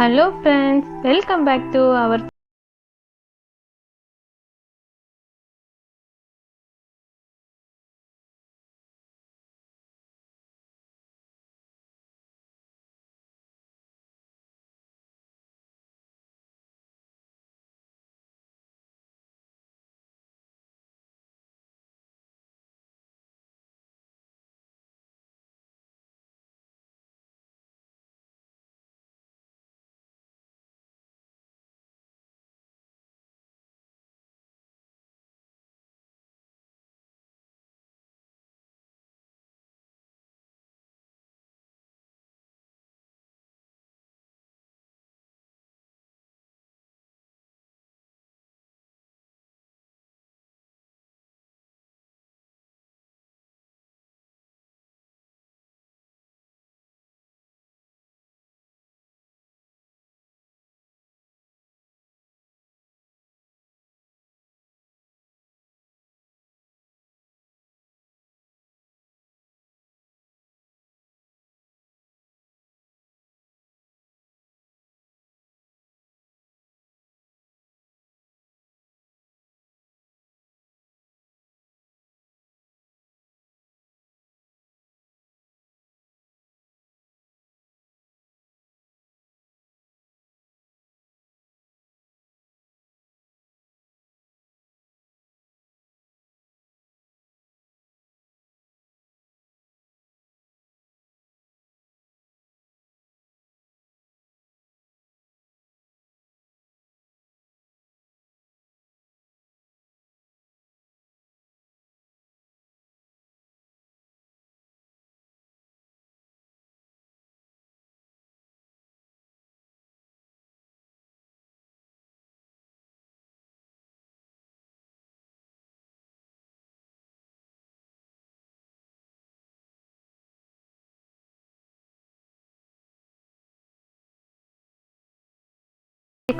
Hello friends welcome back to our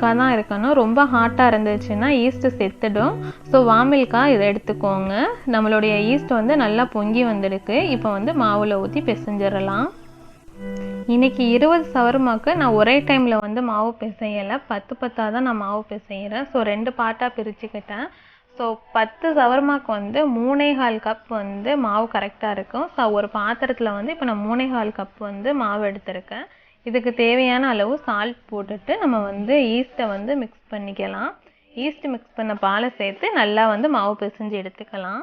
மில்காக தான் இருக்கணும். ரொம்ப ஹாட்டாக இருந்துச்சுன்னா ஈஸ்ட்டு செத்துடும். ஸோ வாமில்காக இதை எடுத்துக்கோங்க. நம்மளுடைய ஈஸ்ட் வந்து நல்லா பொங்கி வந்திருக்கு. இப்போ வந்து மாவில் ஊற்றி பிசைஞ்சிடலாம். இன்னைக்கு இருபது சவர்மாக்கு நான் ஒரே டைமில் வந்து மாவு பிசையலை. பத்து பத்தாக தான் நான் மாவு பிசைகிறேன் ஸோ ரெண்டு பார்ட்டாக பிரிச்சுக்கிட்டேன். ஸோ பத்து சவர்மாக்கு வந்து மூணே கால் கப் வந்து மாவு கரெக்டாக இருக்கும். ஸோ ஒரு பாத்திரத்தில் வந்து இப்போ நான் மூணே கால் கப் வந்து மாவு எடுத்திருக்கேன். இதுக்கு தேவையான அளவு சால்ட் போட்டுட்டு நம்ம வந்து ஈஸ்ட்டை வந்து மிக்ஸ் பண்ணிக்கலாம். ஈஸ்ட் மிக்ஸ் பண்ண பாலை சேர்த்து நல்லா வந்து மாவு பிசைஞ்சு எடுத்துக்கலாம்.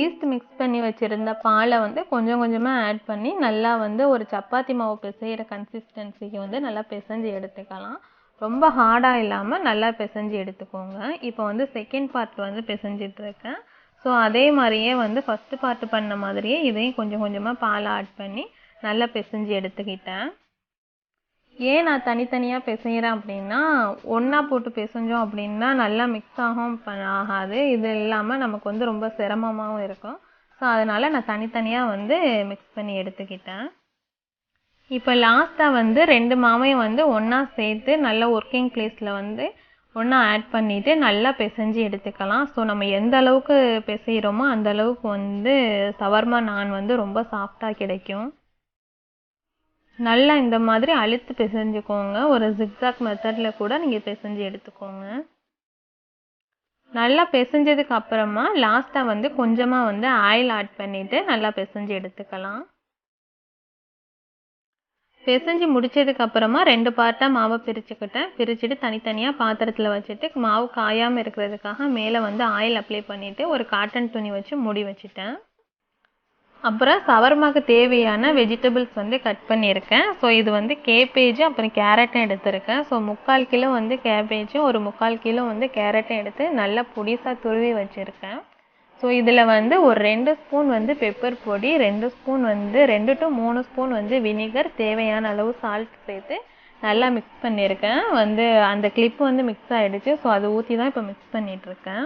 ஈஸ்ட் மிக்ஸ் பண்ணி வச்சுருந்த பாலை வந்து கொஞ்சம் கொஞ்சமாக ஆட் பண்ணி நல்லா வந்து ஒரு சப்பாத்தி மாவு பிசைகிற கன்சிஸ்டன்சிக்கு வந்து நல்லா பிசைஞ்சு எடுத்துக்கலாம். ரொம்ப ஹார்டாக இல்லாமல் நல்லா பிசைஞ்சு எடுத்துக்கோங்க. இப்போ வந்து செகண்ட் பார்ட் வந்து பிசைஞ்சிட்ருக்கேன் ஸோ அதே மாதிரியே வந்து ஃபஸ்ட்டு பார்ட் பண்ண மாதிரியே இதையும் கொஞ்சம் கொஞ்சமாக பால் ஆட் பண்ணி நல்லா பிசைஞ்சு எடுத்துக்கிட்டேன். ஏன் நான் தனித்தனியாக பிசைகிறேன் அப்படின்னா ஒன்றா போட்டு பிசைஞ்சோம் அப்படின்னா நல்லா மிக்ஸ் ஆகும் ஆகாது. இது இல்லாமல் நமக்கு வந்து ரொம்ப சிரமமாகவும் இருக்கும். ஸோ அதனால் நான் தனித்தனியாக வந்து மிக்ஸ் பண்ணி எடுத்துக்கிட்டேன். இப்போ லாஸ்ட்டாக வந்து ரெண்டு மாவையும் வந்து ஒன்றா சேர்த்து நல்ல ஒர்க்கிங் ப்ளேஸில் வந்து ஒன்றா ஆட் பண்ணிவிட்டு நல்லா பிசைஞ்சு எடுத்துக்கலாம். ஸோ நம்ம எந்த அளவுக்கு பிசைகிறோமோ அந்த அளவுக்கு வந்து சவர்மா நான் வந்து ரொம்ப சாஃப்டாக கிடைக்கும். நல்லா இந்த மாதிரி அழுத்து பிசைஞ்சுக்கோங்க. ஒரு ஜிக்ஸாக் மெத்தடில் கூட நீங்கள் பிசைஞ்சு எடுத்துக்கோங்க. நல்லா பிசைஞ்சதுக்கு அப்புறமா லாஸ்ட்டாக வந்து கொஞ்சமாக வந்து ஆயில் ஆட் பண்ணிவிட்டு நல்லா பிசைஞ்சு எடுத்துக்கலாம். பிசைஞ்சு முடிச்சதுக்கு அப்புறமா ரெண்டு பார்ட்டாக மாவை பிரிச்சுக்கிட்டேன். பிரிச்சுட்டு தனித்தனியாக பாத்திரத்தில் வச்சுட்டு மாவு காயாமல் இருக்கிறதுக்காக மேலே வந்து ஆயில் அப்ளை பண்ணிவிட்டு ஒரு காட்டன் துணி வச்சு மூடி வச்சுட்டேன். அப்புறம் சவர்மாக்கு தேவையான வெஜிடபிள்ஸ் வந்து கட் பண்ணியிருக்கேன். ஸோ இது வந்து கேபேஜ் அப்புறம் கேரட்டும் எடுத்திருக்கேன். ஸோ முக்கால் கிலோ வந்து கேபேஜும் ஒரு முக்கால் கிலோ வந்து கேரட்டும் எடுத்து நல்லா பொடிசாக துருவி வச்சுருக்கேன். ஸோ இதில் வந்து ஒரு ரெண்டு ஸ்பூன் வந்து பெப்பர் பொடி ரெண்டு ஸ்பூன் வந்து ரெண்டு டு மூணு ஸ்பூன் வந்து வினிகர் தேவையான அளவு சால்ட் சேர்த்து நல்லா மிக்ஸ் பண்ணியிருக்கேன். வந்து அந்த கிளிப் வந்து மிக்ஸ் ஆகிடுச்சு ஸோ அதை ஊற்றி தான் இப்போ மிக்ஸ் பண்ணிகிட்ருக்கேன்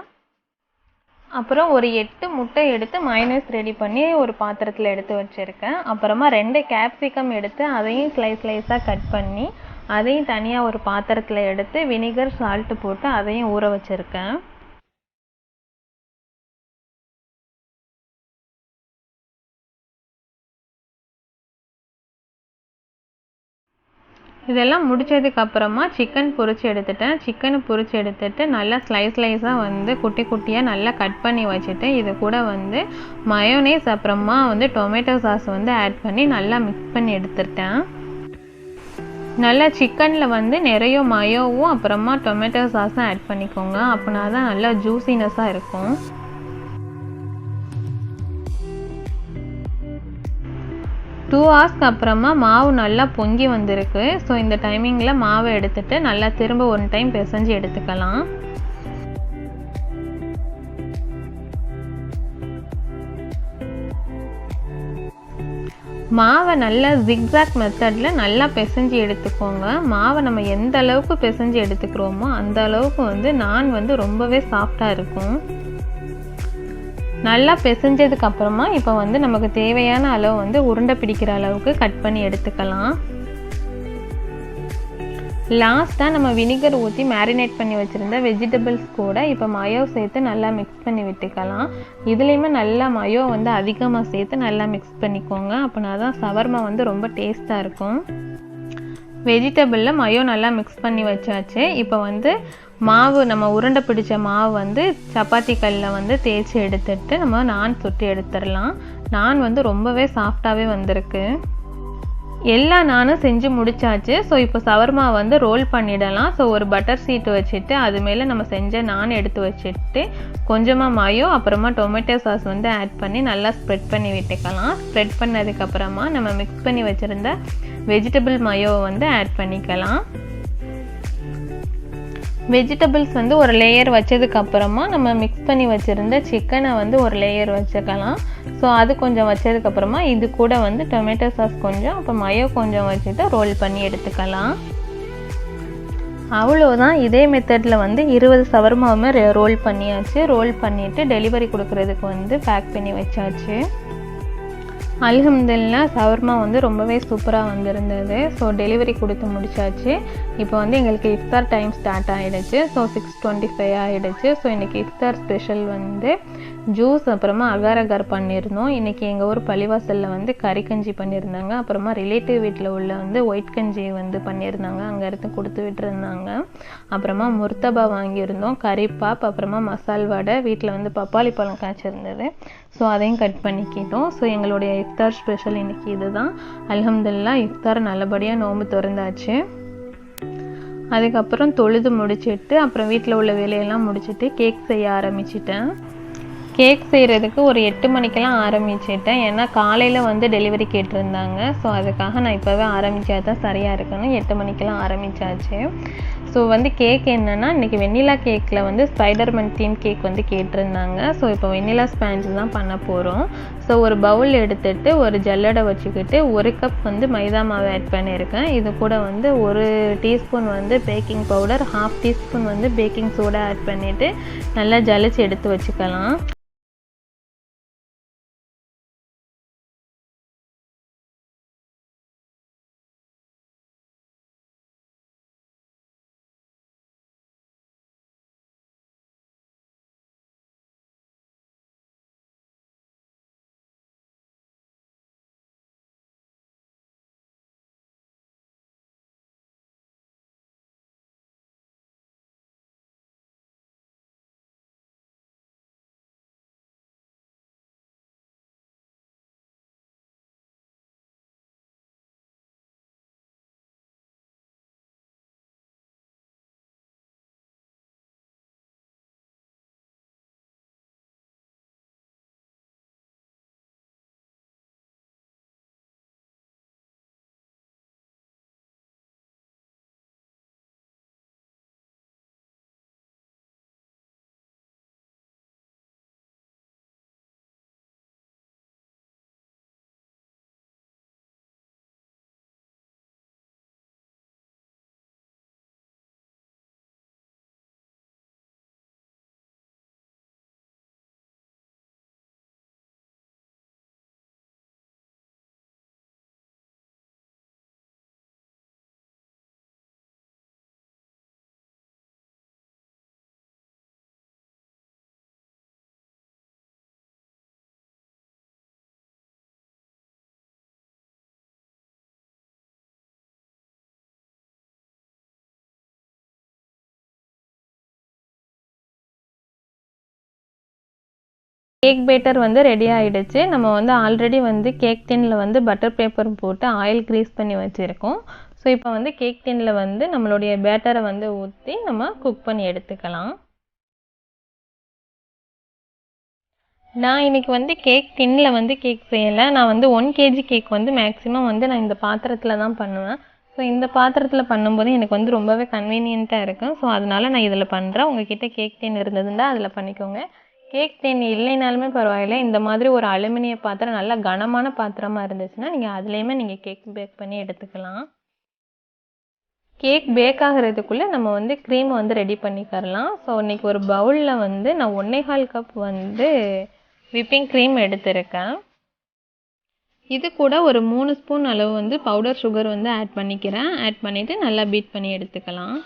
அப்புறம் ஒரு எட்டு முட்டை எடுத்து மைனஸ் ரெடி பண்ணி ஒரு பாத்திரத்தில் எடுத்து வச்சுருக்கேன். அப்புறமா ரெண்டு கேப்சிகம் எடுத்து அதையும் ஸ்லைஸ் ஸ்லைஸாக கட் பண்ணி அதையும் தனியாக ஒரு பாத்திரத்தில் எடுத்து வினிகர் சால்ட்டு போட்டு அதையும் ஊற வச்சுருக்கேன். இதெல்லாம் முடிச்சதுக்கு அப்புறமா சிக்கன் பொரித்து எடுத்துட்டேன். சிக்கனை பொரித்து எடுத்துட்டு நல்லா ஸ்லைஸ் ஸ்லைஸாக வந்து குட்டி குட்டியாக நல்லா கட் பண்ணி வச்சுட்டு இது கூட வந்து மயோனேஸ் அப்புறமா வந்து டொமேட்டோ சாஸ் வந்து ஆட் பண்ணி நல்லா மிக்ஸ் பண்ணி எடுத்துட்டேன். நல்லா சிக்கனில் வந்து நிறைய மயோவும் அப்புறமா டொமேட்டோ சாஸும் ஆட் பண்ணிக்கோங்க. அப்படின்னா தான் நல்லா ஜூசினஸாக இருக்கும். டூ ஹவர்ஸ்க்கு அப்புறமா மாவு நல்லா பொங்கி வந்திருக்கு. ஸோ இந்த டைமிங்கில் மாவை எடுத்துட்டு நல்லா திரும்ப ஒன் டைம் பிசைஞ்சு எடுத்துக்கலாம். மாவை நல்லா ஜிக்ஸாக் மெத்தடில் நல்லா பிசைஞ்சு எடுத்துக்கோங்க. மாவை நம்ம எந்த அளவுக்கு பிசைஞ்சு எடுத்துக்கிறோமோ அந்த அளவுக்கு வந்து நான் வந்து ரொம்பவே சாஃப்டாக இருக்கும். நல்லா பிசைஞ்சதுக்கு அப்புறமா இப்போ வந்து நமக்கு தேவையான அளவு வந்து உருண்டை பிடிக்கிற அளவுக்கு கட் பண்ணி எடுத்துக்கலாம். லாஸ்ட்டாக நம்ம வினிகர் ஊற்றி மேரினேட் பண்ணி வச்சுருந்த வெஜிடபிள்ஸ் கூட இப்போ மயோ சேர்த்து நல்லா மிக்ஸ் பண்ணி விட்டுக்கலாம். இதுலேயுமே நல்லா மயோ வந்து அதிகமாக சேர்த்து நல்லா மிக்ஸ் பண்ணிக்கோங்க. அப்படின்னா தான் சவர்மா வந்து ரொம்ப டேஸ்ட்டாக இருக்கும். வெஜிடபிளில் மயோ நல்லா மிக்ஸ் பண்ணி வச்சாச்சு. இப்போ வந்து மாவு நம்ம உருண்டை பிடிச்ச மாவு வந்து சப்பாத்தி கல்லில் வந்து தேய்ச்சி எடுத்துட்டு நம்ம நான் சுட்டு எடுத்துடலாம். நான் வந்து ரொம்பவே சாஃப்டாகவே வந்திருக்கு. எல்லா நானும் செஞ்சு முடிச்சாச்சு. ஸோ இப்போ சவர்மா வந்து ரோல் பண்ணிடலாம். ஸோ ஒரு பட்டர் சீட்டு வச்சுட்டு அது மேலே நம்ம செஞ்ச நான் எடுத்து வச்சுட்டு கொஞ்சமாக மயோ அப்புறமா டொமேட்டோ சாஸ் வந்து ஆட் பண்ணி நல்லா ஸ்ப்ரெட் பண்ணி விட்டுக்கலாம். ஸ்ப்ரெட் பண்ணதுக்கப்புறமா நம்ம மிக்ஸ் பண்ணி வச்சுருந்த வெஜிடபிள் மயோவை வந்து ஆட் பண்ணிக்கலாம். வெஜிடபிள்ஸ் வந்து ஒரு லேயர் வச்சதுக்கு அப்புறமா நம்ம மிக்ஸ் பண்ணி வச்சுருந்த சிக்கனை வந்து ஒரு லேயர் வச்சுக்கலாம். ஸோ அது கொஞ்சம் வச்சதுக்கப்புறமா இது கூட வந்து டொமேட்டோ சாஸ் கொஞ்சம் அப்போ மயோ கொஞ்சம் வச்சுட்டு ரோல் பண்ணி எடுத்துக்கலாம். அவ்வளோதான் இதே மெத்தடில் வந்து இருபது சவர்மாவுமே ரோல் பண்ணியாச்சு. ரோல் பண்ணிவிட்டு டெலிவரி கொடுக்குறதுக்கு வந்து பேக் பண்ணி வச்சாச்சு. அல்ஹம்துல்லா சவர்மா வந்து ரொம்பவே சூப்பராக வந்திருந்தது. ஸோ டெலிவரி கொடுத்து முடிச்சாச்சு. இப்போ வந்து எங்களுக்கு இஃப்தார் டைம் ஸ்டார்ட் ஆகிடுச்சு ஸோ சிக்ஸ் டுவெண்ட்டி ஃபைவ் ஆகிடுச்சு ஸோ இன்றைக்கி இஃப்தார் ஸ்பெஷல் வந்து ஜூஸ் அப்புறமா அகார் அகார் பண்ணியிருந்தோம். இன்றைக்கி எங்கள் ஊர் பள்ளிவாசலில் வந்து கறி கஞ்சி பண்ணியிருந்தாங்க. அப்புறமா ரிலேட்டிவ் வீட்டில் உள்ள வந்து ஒயிட் கஞ்சி வந்து பண்ணியிருந்தாங்க. அங்கே இருந்து கொடுத்து விட்டுருந்தாங்க. அப்புறமா முர்த்தபா வாங்கியிருந்தோம். கறி பாப் அப்புறமா மசால் வடை. வீட்டில் வந்து பப்பாளி பழம் காய்ச்சிருந்தது. ஸோ அதையும் கட் பண்ணிக்கிட்டோம். ஸோ எங்களுடைய இஃப்தார் ஸ்பெஷல் இன்றைக்கி இதுதான். அல்ஹம்துல்லா இஃப்தார் நல்லபடியாக நோன்பு திறந்தாச்சு. அதுக்கப்புறம் தொழுது முடிச்சுட்டு அப்புறம் வீட்டில் உள்ள வேலையெல்லாம் முடிச்சுட்டு கேக் செய்ய ஆரம்பிச்சிட்டேன். கேக் செய்கிறதுக்கு ஒரு எட்டு மணிக்கெல்லாம் ஆரம்பிச்சிட்டேன். ஏன்னா காலையில் வந்து டெலிவரி கேட்டிருந்தாங்க. ஸோ அதுக்காக நான் இப்போவே ஆரம்பித்தா தான் சரியாக இருக்கணும் எட்டு மணிக்கெல்லாம் ஆரம்பித்தாச்சு ஸோ வந்து கேக் என்னென்னா இன்றைக்கி வெண்ணிலா கேக்கில் வந்து ஸ்பைடர்மேன் தீம் கேக் வந்து கேட்டிருந்தாங்க. ஸோ இப்போ வெண்ணிலா ஸ்பாஞ்ச் தான் பண்ண போகிறோம் ஸோ ஒரு பவுல் எடுத்துகிட்டு ஒரு ஜல்லடை வச்சுக்கிட்டு ஒரு கப் வந்து மைதா மாவு ஆட் பண்ணியிருக்கேன். இது கூட வந்து ஒரு டீஸ்பூன் வந்து பேக்கிங் பவுடர் ஹாஃப் டீஸ்பூன் வந்து பேக்கிங் சோடா ஆட் பண்ணிவிட்டு நல்லா ஜலிச்சு எடுத்து வச்சுக்கலாம். கேக் பேட்டர் வந்து ரெடி ஆகிடுச்சு நம்ம வந்து ஆல்ரெடி வந்து கேக் டின்னில் வந்து பட்டர் பேப்பர் போட்டு ஆயில் க்ரீஸ் பண்ணி வச்சுருக்கோம். ஸோ இப்போ வந்து கேக் டின்னில் வந்து நம்மளுடைய பேட்டரை வந்து ஊற்றி நம்ம குக் பண்ணி எடுத்துக்கலாம். நான் இன்றைக்கி வந்து கேக் டின்னில் வந்து கேக் செய்யலை. நான் வந்து ஒன் கேஜி கேக் வந்து மேக்ஸிமம் வந்து நான் இந்த பாத்திரத்தில் தான் பண்ணுவேன். ஸோ இந்த பாத்திரத்தில் பண்ணும்போது எனக்கு வந்து ரொம்பவே கன்வீனியண்ட்டாக இருக்கும். ஸோ அதனால் நான் இதில் பண்ணுறேன் உங்ககிட்ட கேக் டின் இருந்ததுன்னா அதில் பண்ணிக்கோங்க. கேக் டின் இல்லைனாலுமே பரவாயில்ல. இந்த மாதிரி ஒரு அலுமினிய பாத்திரம் நல்லா கனமான பாத்திரமாக இருந்துச்சுன்னா நீங்கள் அதுலேயுமே நீங்கள் கேக் பேக் பண்ணி எடுத்துக்கலாம். கேக் பேக் ஆகிறதுக்குள்ளே நம்ம வந்து க்ரீம் வந்து ரெடி பண்ணிக்கரலாம் ஸோ இன்றைக்கி ஒரு பவுலில் வந்து நான் ஒன்றே கால் கப் வந்து விப்பிங் க்ரீம் எடுத்திருக்கேன். இது கூட ஒரு மூணு ஸ்பூன் அளவு வந்து பவுடர் சுகர் வந்து ஆட் பண்ணிக்கிறேன். ஆட் பண்ணிவிட்டு நல்லா பீட் பண்ணி எடுத்துக்கலாம்.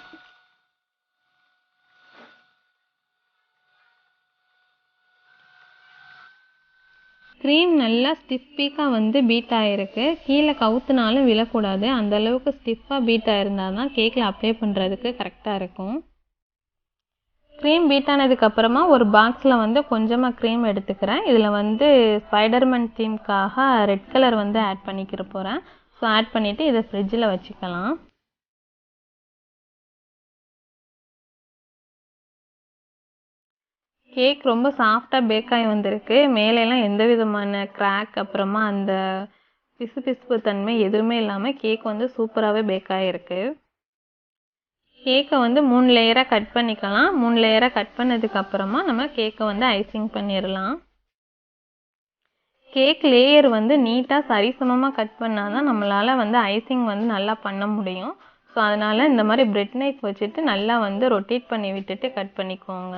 க்ரீம் நல்லா ஸ்டிஃபிக்காக வந்து பீட் ஆகிருக்கு கீழே கவுத்துனாலும் விழக்கூடாது. அந்தளவுக்கு ஸ்டிஃபாக பீட் ஆகிருந்தால் தான் கேக்கில் அப்ளை பண்ணுறதுக்கு கரெக்டாக இருக்கும். க்ரீம் பீட் ஆனதுக்கப்புறமா ஒரு பாக்ஸில் வந்து கொஞ்சமாக க்ரீம் எடுத்துக்கிறேன். இதில் வந்து ஸ்பைடர்மேன் தீம்க்காக ரெட் கலர் வந்து ஆட் பண்ணிக்கிற போகிறேன் ஸோ ஆட் பண்ணிவிட்டு இதை ஃப்ரிட்ஜில் வச்சுக்கலாம். கேக் ரொம்ப சாஃப்டாக பேக் ஆகி வந்திருக்கு. மேலெல்லாம் எந்த விதமான கிராக் அப்புறமா அந்த பிசு பிசுப்பு தன்மை எதுவுமே இல்லாமல் கேக் வந்து சூப்பராகவே பேக் ஆகிருக்கு கேக்கை வந்து மூணு லேயராக கட் பண்ணிக்கலாம். மூணு லேயராக கட் பண்ணதுக்கப்புறமா நம்ம கேக்கை வந்து ஐசிங் பண்ணிடலாம் கேக் லேயர் வந்து நீட்டாக சரிசமமாக கட் பண்ணால் தான் நம்மளால் வந்து ஐசிங் வந்து நல்லா பண்ண முடியும். ஸோ அதனால் இந்த மாதிரி பிரெட் நைஃப் வச்சுட்டு நல்லா வந்து ரொட்டேட் பண்ணி விட்டுட்டு கட் பண்ணிக்கோங்க.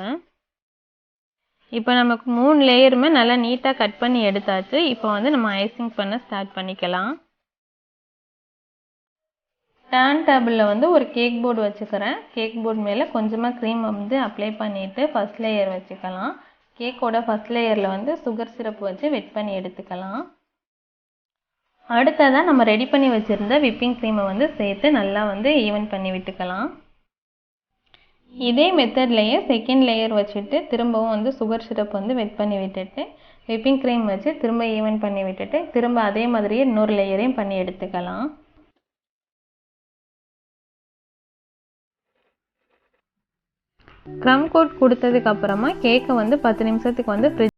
இப்போ நமக்கு மூணு லேயருமே நல்லா நீட்டாக கட் பண்ணி எடுத்தாச்சு. இப்போ வந்து நம்ம ஐசிங் பண்ண ஸ்டார்ட் பண்ணிக்கலாம். டேர்ன் டேபிளில் வந்து ஒரு கேக் போர்டு வச்சுக்கிறேன். கேக் போர்டு மேலே கொஞ்சமாக க்ரீம் வந்து அப்ளை பண்ணிவிட்டு ஃபஸ்ட் லேயர் வச்சுக்கலாம். கேக்கோட ஃபஸ்ட் லேயரில் வந்து சுகர் சிரப் வச்சு வெட் பண்ணி எடுத்துக்கலாம். அடுத்ததாக நம்ம ரெடி பண்ணி வச்சுருந்த விப்பிங் க்ரீமை வந்து சேர்த்து நல்லா வந்து ஈவன் பண்ணி விட்டுக்கலாம். இதே மெத்தட்லேயே செகண்ட் லேயர் வச்சுட்டு திரும்பவும் வந்து சுகர் சிரப் வந்து வெட் பண்ணி விட்டுட்டு விப்பிங் க்ரீம் வச்சு திரும்ப ஈவன் பண்ணி விட்டுட்டு திரும்ப அதே மாதிரியே இன்னொரு லேயரையும் பண்ணி எடுத்துக்கலாம். க்ரம் கோட் கொடுத்ததுக்கு அப்புறமா கேக்கை வந்து பத்து நிமிஷத்துக்கு வந்து ஃப்ரிட்ஜ்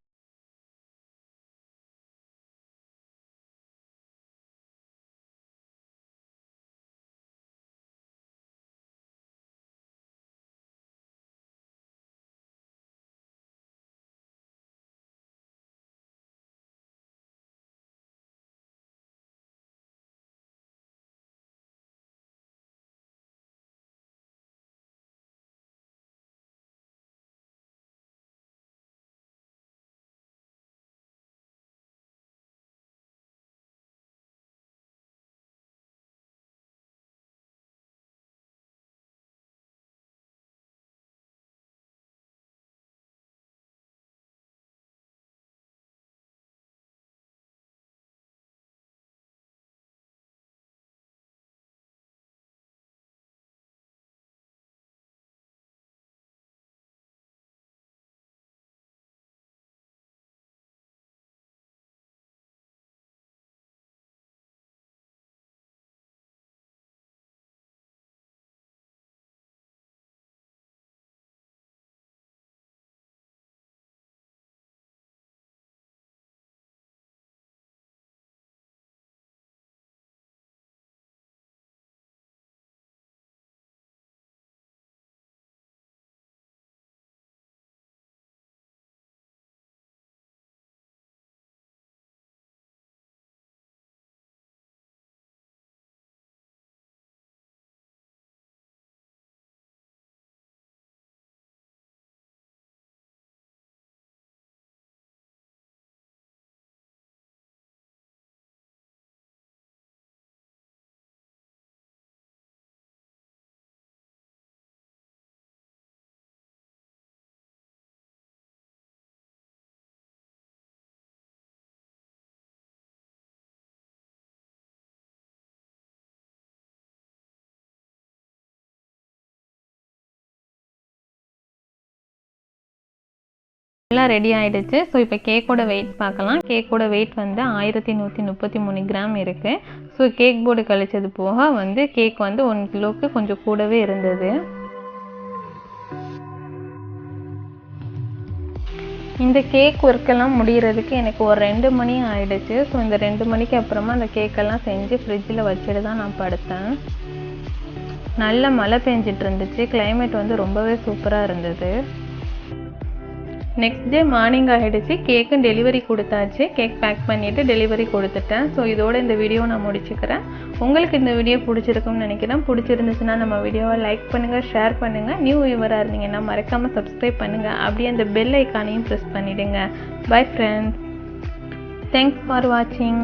எல்லாம் ரெடி ஆயிடுச்சு. ஸோ இப்போ கேக்கோட வெயிட் பார்க்கலாம். கேக்கோட வெயிட் வந்து ஆயிரத்தி நூற்றி முப்பத்தி மூணு கிராம் இருக்குது ஸோ கேக் போர்டு கழிச்சது போக வந்து கேக் வந்து ஒன் கிலோவுக்கு கொஞ்சம் கூடவே இருந்தது. இந்த கேக் ஒர்க்கெல்லாம் முடிகிறதுக்கு எனக்கு ஒரு ரெண்டு மணி ஆயிடுச்சு. ஸோ இந்த ரெண்டு மணிக்கு அப்புறமா அந்த கேக்கெல்லாம் செஞ்சு ஃப்ரிட்ஜில் வச்சுட்டு தான் நான் படுத்தேன். நல்ல மழை பெஞ்சிட்டு இருந்துச்சு. கிளைமேட் வந்து ரொம்பவே சூப்பராக இருந்தது. நெக்ஸ்ட் டே மார்னிங் ஆகிடுச்சு கேக்கும் டெலிவரி கொடுத்தாச்சு. கேக் பேக் பண்ணிவிட்டு டெலிவரி கொடுத்துட்டேன். ஸோ இதோட இந்த வீடியோ நான் முடிச்சுக்கிறேன். உங்களுக்கு இந்த வீடியோ பிடிச்சிருக்கும்னு நினைக்கிறேன். பிடிச்சிருந்துச்சுன்னா நம்ம வீடியோவை லைக் பண்ணுங்கள் ஷேர் பண்ணுங்கள் நியூ வியூவராக இருந்தீங்கன்னா மறக்காமல் சப்ஸ்கிரைப் பண்ணுங்கள் அப்படியே அந்த பெல் ஐக்கானையும் ப்ரெஸ் பண்ணிவிடுங்க பை ஃப்ரெண்ட்ஸ் தேங்க்ஸ் ஃபார் வாட்சிங்